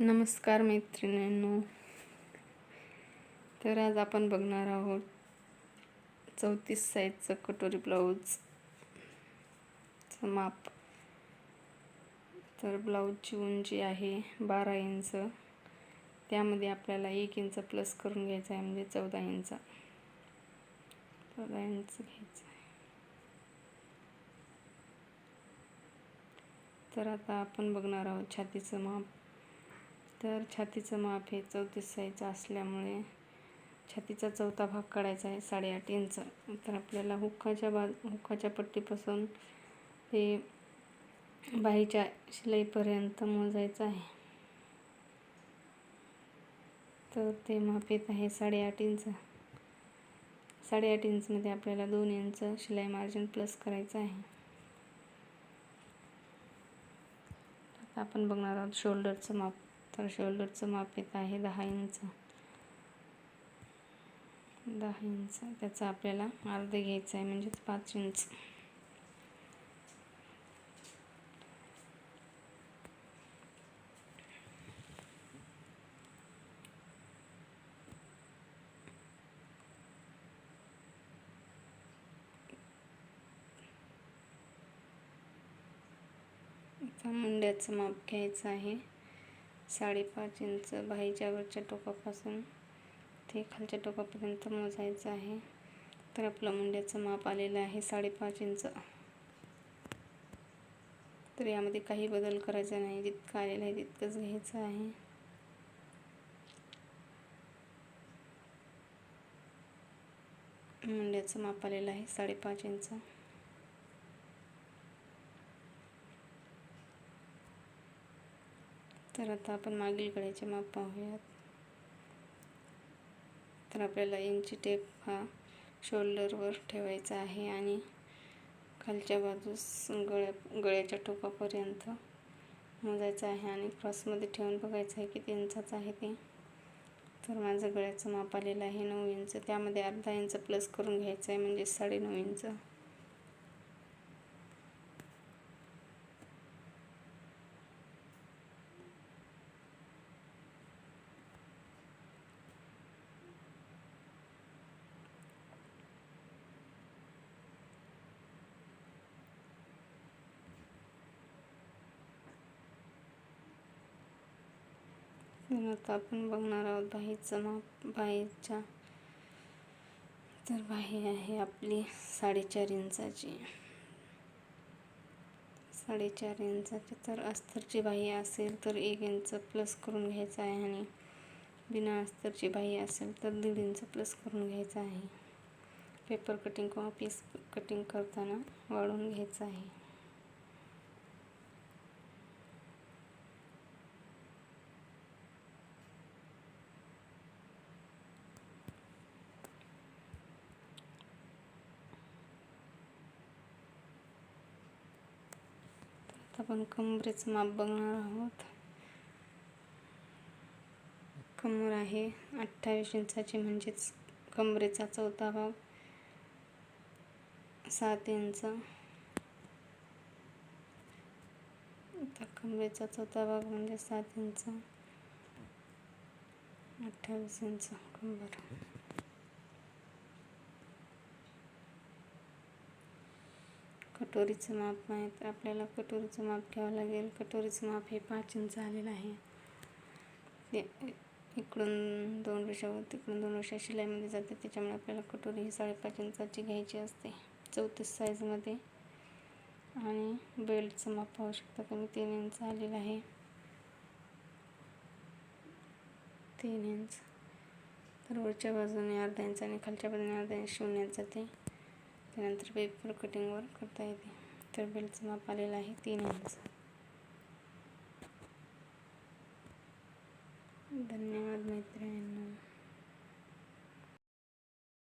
नमस्कार मैत्रिणींनो. तर आज आपण बघणार आहोत चौतीस साईजचं कटोरी ब्लाऊजचं माप. तर ब्लाऊजची उंची आहे बारा इंच. त्यामध्ये आपल्याला एक इंच प्लस करून घ्यायचं आहे म्हणजे चौदा इंच. चौदा इंच घ्यायचं आहे. तर आता आपण बघणार आहोत छातीचं माप. तर छातीचं माप हे चौतीस साईजचं असल्यामुळे छातीचा चौथा भाग काढायचा आहे साडेआठ इंच तर आपल्याला हुक्काच्या बा हुक्काच्या पट्टीपासून ते बाहीच्या शिलाईपर्यंत मोजायचं आहे. तर ते माप येत आहे साडेआठ इंच साडेआठ इंचमध्ये आपल्याला दोन इंच शिलाई मार्जिन प्लस करायचं आहे. आता आपण बघणार आहोत शोल्डरचं माप. तर शोल्डरचं माप येत आहे दहा इंच. दहा इंच. त्याचं आपल्याला अर्ध घ्यायचं आहे म्हणजेच पाच इंच. मुंड्याचं माप घ्यायचं आहे. साडेपाच इंच बाहीच्या वरच्या टोकापासून ते खालच्या टोकापर्यंत मोजायचं आहे. तर आपलं मुंड्याचं माप आलेलं आहे साडेपाच इंच. तर यामध्ये काही बदल करायचा नाही. जितकं आलेलं आहे तितकंच घ्यायचं आहे. मुंड्याचं माप आलेलं आहे साडेपाच इंच. तर आता आपण मागील गळ्याचे माप पाहूयात. तर आपल्याला इंची टेप हा शोल्डरवर ठेवायचा आहे आणि खालच्या बाजूस गळ्या गळ्याच्या टोकापर्यंत मोजायचं आहे आणि क्रॉसमध्ये ठेवून बघायचं आहे किती इंचाचं आहे ते. तर माझं गळ्याचं माप आलेलं आहे नऊ इंच. त्यामध्ये अर्धा इंच प्लस करून घ्यायचं आहे म्हणजे साडेनऊ इंच. आता आपण बघणार आहोत बाहीचं माप बाहीच्या तर बाही आहे आपली साडेचार इंचाची. साडेचार इंचाची तर अस्तरची बाही असेल तर एक इंच प्लस करून घ्यायचं आहे आणि बिना अस्तरची बाही असेल तर दीड इंच प्लस करून घ्यायचं आहे. पेपर कटिंग किंवा पीस कटिंग करताना वाढवून घ्यायचं आहे. आपण कमरेचं माप बघणार आहोत. कमर आहे अठ्ठावीस इंचाची म्हणजेच कमरेचा चौथा भाग सात इंच. आता कमरेचा चौथा भाग म्हणजे सात इंच. अठ्ठावीस इंच कंबर कटोरीचं माप आहे तर आपल्याला कटोरीचं माप घ्यावं लागेल. कटोरीचं माप हे पाच इंच आलेलं आहे. ते इकडून दोन रेषावर तिकडून दोन रेषा शिलाईमध्ये जाते. त्याच्यामुळे आपल्याला कटोरी ही साडेपाच इंचाची घ्यायची असते. चौतीस साईजमध्ये आणि बेल्टचं माप पाहू शकता तुम्ही. तीन इंच आलेलं आहे. तीन इंच तर वरच्या बाजूने अर्धा इंच आणि खालच्या बाजूने अर्धा इंच शिवण्यात जाते. त्यानंतर पेपर कटिंगवर करता येते. तर बेल्टचं माप आलेलं आहे तीन इंच धन्यवाद मैत्रिणींना.